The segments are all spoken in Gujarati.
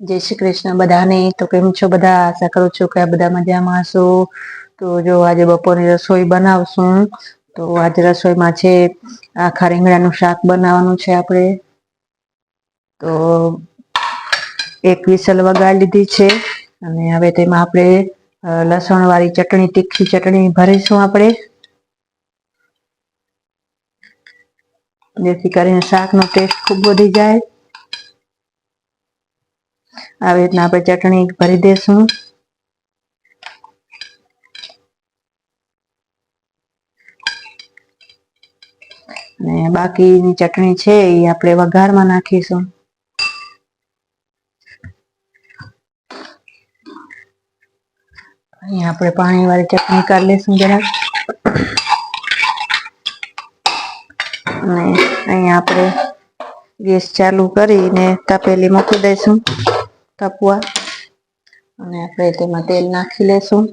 જય શ્રી કૃષ્ણ બધાને. તો કેમ છો બધા? આશા કરું છું કે બધા મજામાં હશો. તો જો આજે બપોરની રસોઈ બનાવશું. તો આજે રસોઈમાં છે આખા રીંગણાનું શાક બનાવવાનું છે આપણે. તો એક વિસલ વગાડી લીધી છે અને હવે તેમાં આપણે લસણ વાળી ચટણી, તીખી ચટણી ભરીશું આપણે. જેથી કરીને શાકનો ટેસ્ટ ખૂબ વધી જાય. આવી રીતના આપણે ચટણી ભરી દેશું. અને બાકીની ચટણી છે એ આપણે વઘારમાં નાખીશું. અહીંયા આપણે પાણી વાળી ચટણી કરી લઈશું જરાક. અને અહીંયા આપણે ગેસ ચાલુ કરીને તપેલી મૂકી દઈશું. તપવા અને આપણે તેમાં તેલ નાખી લેશું.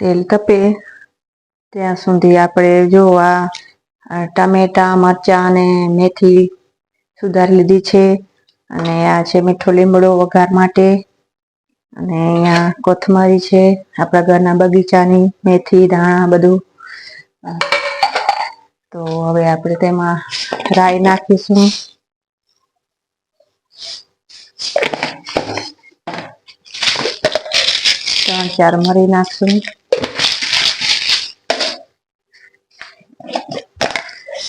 તેલ તપે ત્યાં સુધી આપણે જો આ ટામેટા, મરચાં અને મેથી સુધારી લીધી છે. અને આ છે મીઠો લીમડો વઘાર માટે. અને અહીંયા કોથમરી છે, આપણા ઘરના બગીચાની મેથી, ધાણા બધું. તો હવે આપણે તેમાં રાઈ નાખીશું. ત્રણ, ચાર મરી નાખશું.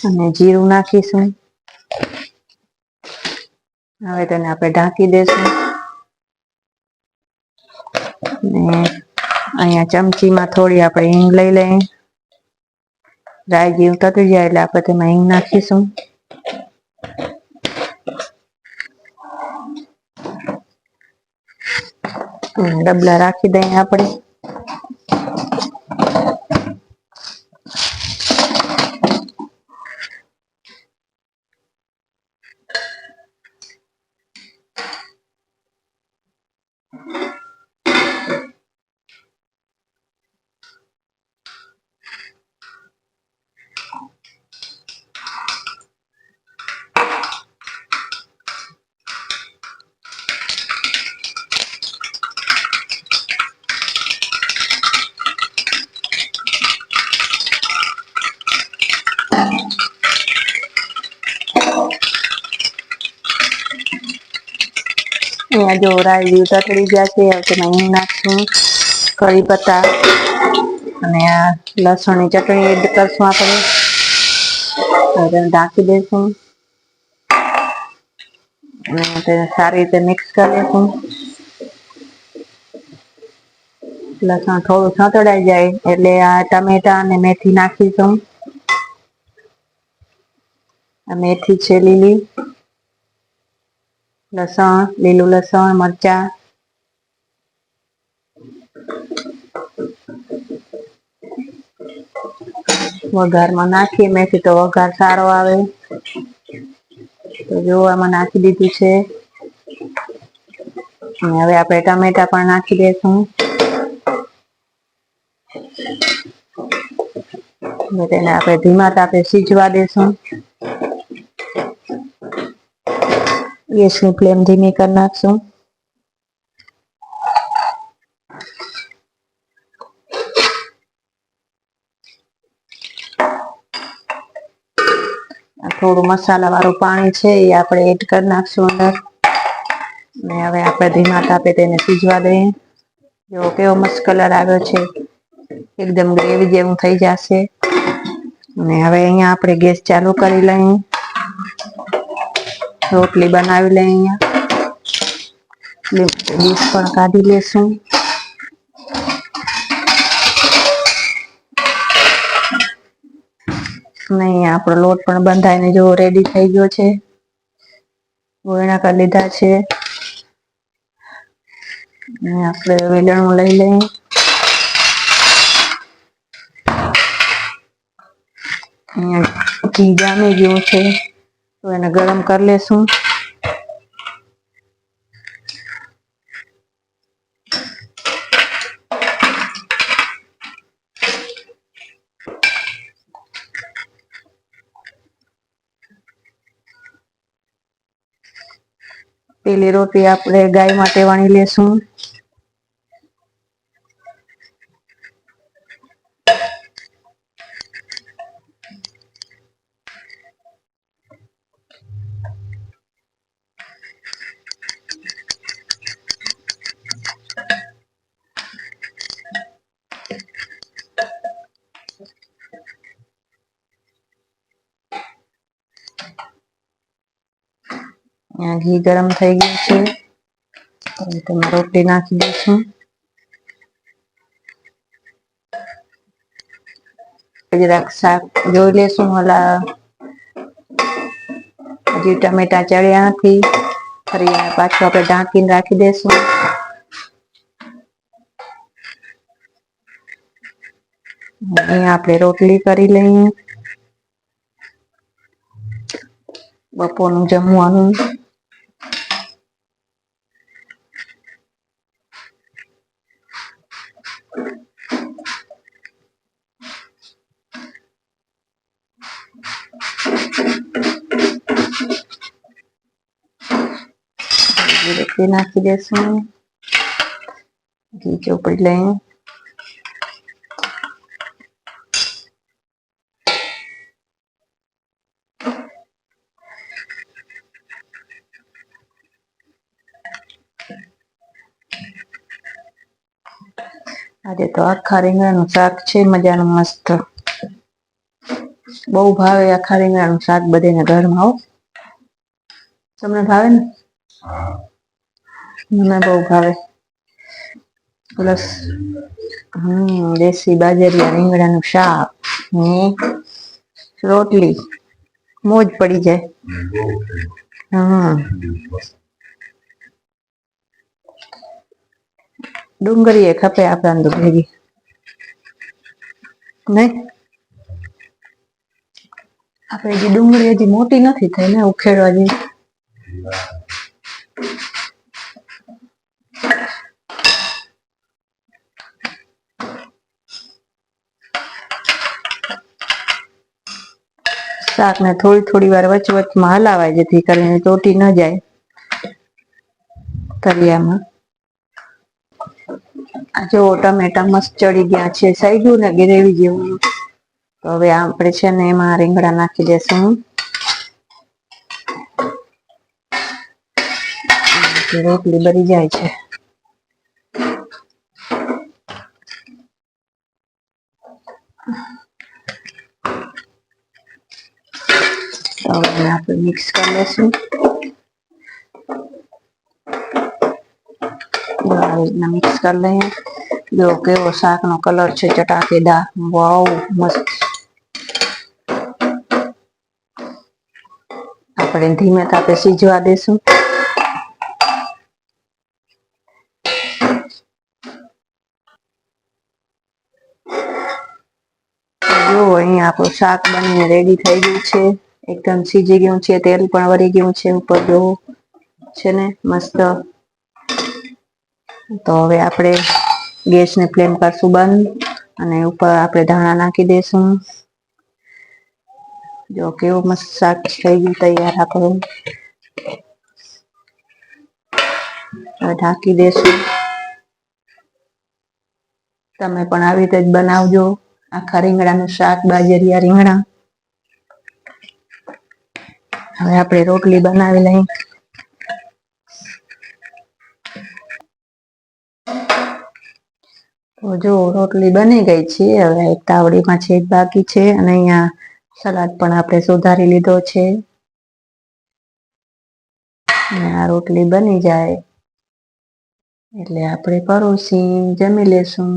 અને જીરું નાખીશું. હવે તેને આપણે ઢાંકી દેશું. અને અહીંયા ચમચીમાં થોડી આપણે હિંગ લઈ લઈએ. રાઈ જીરું તતી જાય એટલે આપણે તેમાં હિંગ નાખીશું. ડબલા રાખી દઈએ આપણે. અહીંયા જો જીરું તતડી ગયા છે. હવે તેમાં નાખશું, કઢી પત્તા અને આ લસણની ચટણી એડ કરશું આપણે. ઢાંકી દઈશું. સારી રીતે મિક્સ કરી દઈશું લસણ થોડું સંતળાઈ જાય એટલે આ ટમેટા અને મેથી નાખીશું. આ મેથી છે લીલી. લસણ, લીલું લસણ, મરચા. વઘારમાં નાખીએ, મેથી તો વઘાર સારો આવે. તો જો આમાં નાખી દીધું છે. અને હવે આપણે ટમેટા પણ નાખી દેશું. તેને આપણે ધીમા તાપે સીજવા દેશું. ગેસની ફ્લેમ ધીમી કરી નાખશું. થોડું મસાલા વાળું પાણી છે એ આપણે એડ કરી નાખશું અંદર. અને હવે આપણે ધીમા તાપે તેને સીજવા દઈએ. જો કેવો મસ્ત કલર આવ્યો છે. એકદમ ગ્રેવી જેવું થઈ જશે. અને હવે અહીંયા આપણે ગેસ ચાલુ કરી લઈએ. રોટલી બનાવી લઈએ અહીંયા. ડીશ પણ કાઢી લેશું. નહીં આપણો લોટ પણ બંધાઈને જો રેડી થઈ ગયો છે. ગોયણા કરી લીધા છે. આપણે વેલણું લઈ લઈએ. અહીંયા ઘી જામી ગયું છે. તો એને ગરમ કરી લેશું. પેલી રોટી આપણે ગાય માટે વાણી લેશું. અહીંયા ઘી ગરમ થઈ ગયું છે. હવે તેમાં રોટલી નાખી દઈશું જરાક શાક જોઈ લેશું ઓલા હજી ટમેટા ચડ્યા નથી. ફરી એને પાછું આપણે ઢાંકીને રાખી દઈશું અહીંયા આપણે રોટલી કરી લઈએ. બપોરનું જમવાનું. રોટલી નાખી દેશું ઘી ચોપડી આજે તો આખા રીંગણાનું શાક છે મજાનું મસ્ત બહુ ભાવે આખા રીંગણાનું શાક બધાને ઘરમાં આવો તમને ભાવે ને મને બહુ ભાવે. પ્લસ, હમ, દેશી બાજરિયા રીંગણાનું શાક રોટલી, મોજ પડી જાય. હમ. ડુંગળી એ ખપે આપણા તો ભેગી. નહીં આપણે હજી ડુંગળી હજી મોટી નથી થઈ ને, ઉખેડવા જેવી. શાકને થોડી થોડી વાર વચ વચમાં હલાવાય જેથી કરીને ચોટી ન જાય તરિયામાં જો ટમેટા મસ્ત ચડી ગયા છે સઈ ને ગ્રેવી જેવું. તો હવે આપણે છે ને એમાં રીંગણા નાખી દેશું રોટલી બરી જાય છે. તો હવે આપણે મિક્સ કરી જો આવી રીતના મિક્સ કરી લઈએ જો કેવો શાકનો કલર છે ચટાકેદાર વાવ મસ્ત આપણે ધીમે તાપે સીજવા દેશું આપણું શાક બનીને રેડી થઈ ગયું છે. એકદમ સીજી ગયું છે, તેલ પણ વળી ગયું છે, ઉપર જોવું છે ને મસ્ત. તો હવે આપણે ગેસની ફ્લેમ કરશું બંધ અને ઉપર આપણે ધાણા નાખી દઈશું જો કેવું મસ્ત શાક થઈ ગયું, તૈયાર આપણું. ઢાંકી દેશું. તમે પણ આવી રીતે જ બનાવજો. આખા રીંગણાનું શાક, બાજરિયા રીંગણા. હવે આપણે રોટલી બનાવી લઈએ. તો જો રોટલી બની ગઈ છે, હવે એક તાવડીમાં છે, એક બાકી છે, અને અહીંયા સલાડ પણ આપણે સુધારી લીધો છે. આ રોટલી બની જાય. એટલે આપણે પરોસી જમી લેશું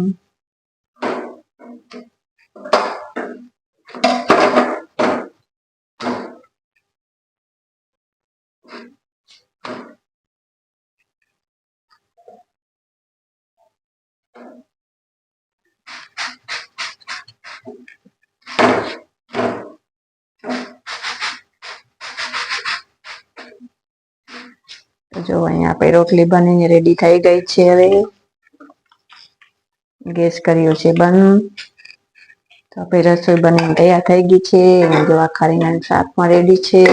તો જો અહીંયા આપણે રોટલી બનીને રેડી થઈ ગઈ છે હવે. ગેસ કર્યો છે બંધ. તો આપણે રસોઈ બનીને તૈયાર થઈ ગઈ છે. જો આ રીંગણાનું શાકમાં રેડી છે.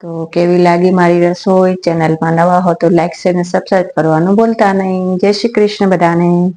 તો કેવી લાગી મારી રસોઈ? ચેનલમાં નવા હો તો લાઈક શેર અને સબસ્ક્રાઈબ કરવાનું ભૂલતા નહીં. જય શ્રી કૃષ્ણ બધાને.